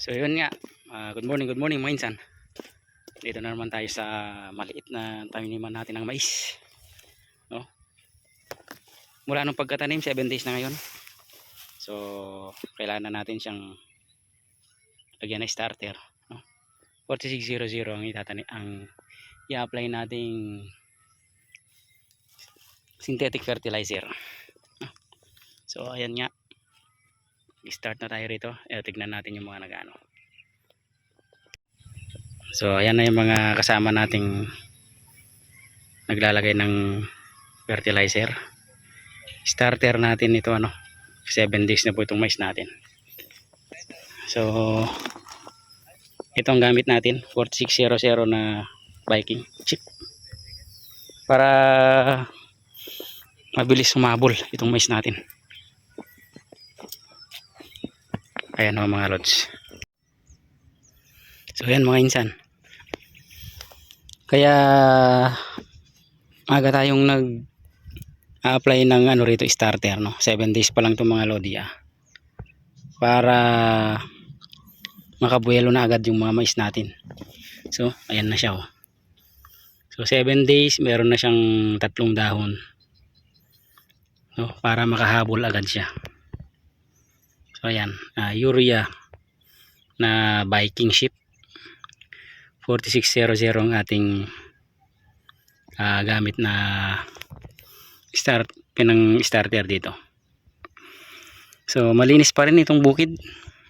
So yun nga, Ah, good morning, good morning mga insan. Dito na naman tayo sa maliit na taniman natin ng mais. No? Mula nung pagkatanim, 7 days na ngayon. So, kailangan na natin siyang lagyan ng starter. No? 4600 ang itatanim, ang i-apply nating synthetic fertilizer. No? So, ayan nga. I-start na tayo rito. Eh, tignan natin yung mga nag-ano. So ayan na yung mga kasama nating naglalagay ng fertilizer. Starter natin ito ano. 7 days na po itong mais natin. So ito ang gamit natin 4600 na Viking chip. Para mabilis sumabol itong mais natin. Ayan o mga lods. So ayan mga insan. Kaya aga tayong nag apply ng ano rito starter no. 7 days pa lang itong mga lodi ah. Para makabuelo na agad yung mga mais natin. So ayan na siya oh. So 7 days meron na siyang tatlong dahon. No, para makahabol agad siya. So ayan, ah, urea na Viking ship. 4600 ang ating ah, gamit na start pinang starter dito. So malinis pa rin itong bukid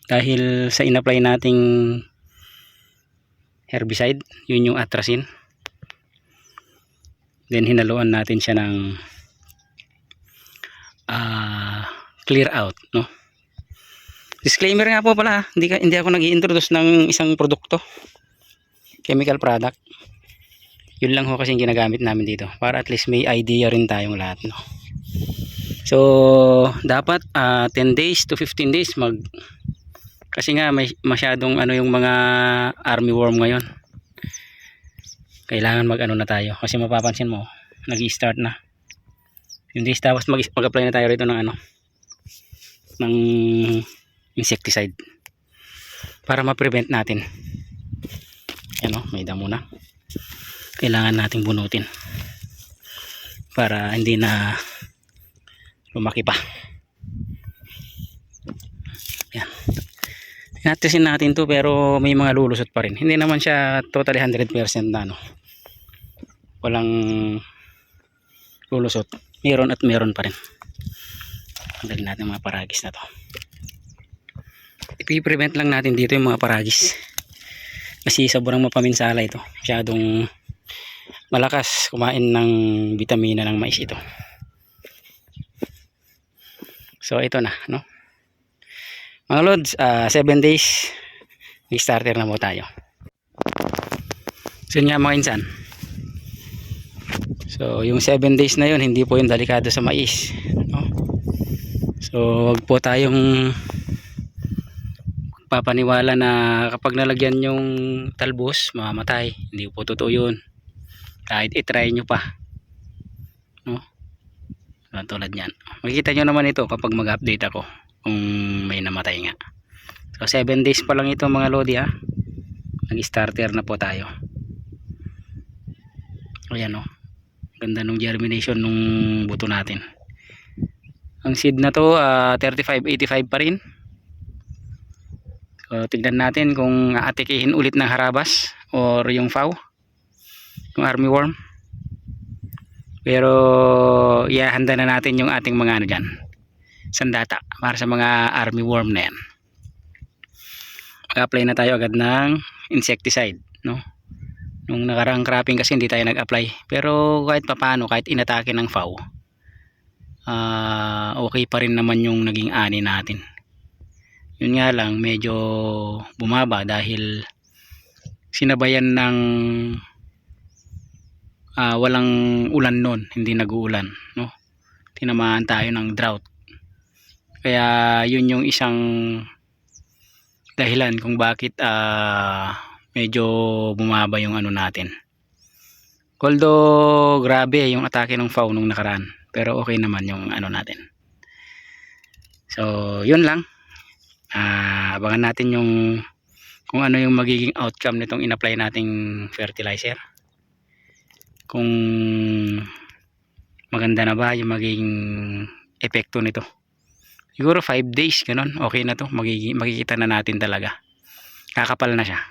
dahil sa inapply nating herbicide yun yung atrazine then hinaluan natin siya ng ah, clear out no disclaimer nga po pala hindi, ka, hindi ako nag introduce ng isang produkto. Chemical product. Yun lang ho kasi ginagamit namin dito para at least may idea rin tayong lahat no? So dapat ah, 10 days to 15 days mag kasi nga may masyadong ano yung mga army worm ngayon. Kailangan mag ano na tayo kasi mapapansin mo nag start na. Yung days tapos mag, mag apply na tayo rito ng ano ng insecticide para ma-prevent natin. Ano, may damo na. Kailangan nating bunutin para hindi na lumaki pa. Yan. Tinatisin natin to pero may mga lulusot pa rin. Hindi naman siya totally 100% na ano. Walang lulusot. Meron at meron pa rin. Tanggalin natin mga paragis na to ipiprevent lang natin dito yung mga paragis. Kasi sobrang mapaminsala ito. Masyadong malakas kumain ng vitamina ng mais ito. So ito na no? Mga lods 7 days starter na mo tayo. So nga mga insan. So yung 7 days na yun hindi po yung delikado sa mais no? so wag po tayong papaniwala na kapag nalagyan yung talbos mamamatay. Hindi po totoo yun. Kahit itry nyo pa. No? Tulad yan makikita nyo naman ito kapag mag update ako kung may namatay nga. So 7 days pa lang ito mga lodi ha? Nag starter na po tayo. Ayan o ganda nung germination nung buto natin. Ang seed na to ah, 3585 pa rin So, tignan natin kung aatikihin ulit ng harabas or yung FAW, yung army worm. Pero, ihahanda na natin yung ating mga ano dyan, sandata, para sa mga army worm na yan. Mag-apply na tayo agad ng insecticide, no? Nung nakaraang cropping kasi hindi tayo nag-apply. Pero kahit papano, kahit inatake ng FAW, ah okay pa rin naman yung naging ani natin yun nga lang medyo bumaba dahil sinabayan ng ah, walang ulan noon hindi nag-uulan no? Tinamaan tayo ng drought. Kaya yun yung isang dahilan kung bakit ah, medyo bumaba yung ano natin. Although grabe yung atake ng FAW nung nakaraan pero okay naman yung ano natin. So yun lang ah abangan natin yung kung ano yung magiging outcome nitong in-apply nating fertilizer. Kung maganda na ba yung magiging epekto nito. Siguro 5 days, ganun. Okay na to. Magiging, makikita na natin talaga. Kakapal na siya.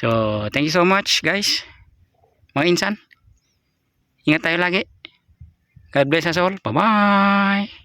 So, thank you so much, guys. Mga insan. Ingat tayo lagi. God bless us all. Bye-bye.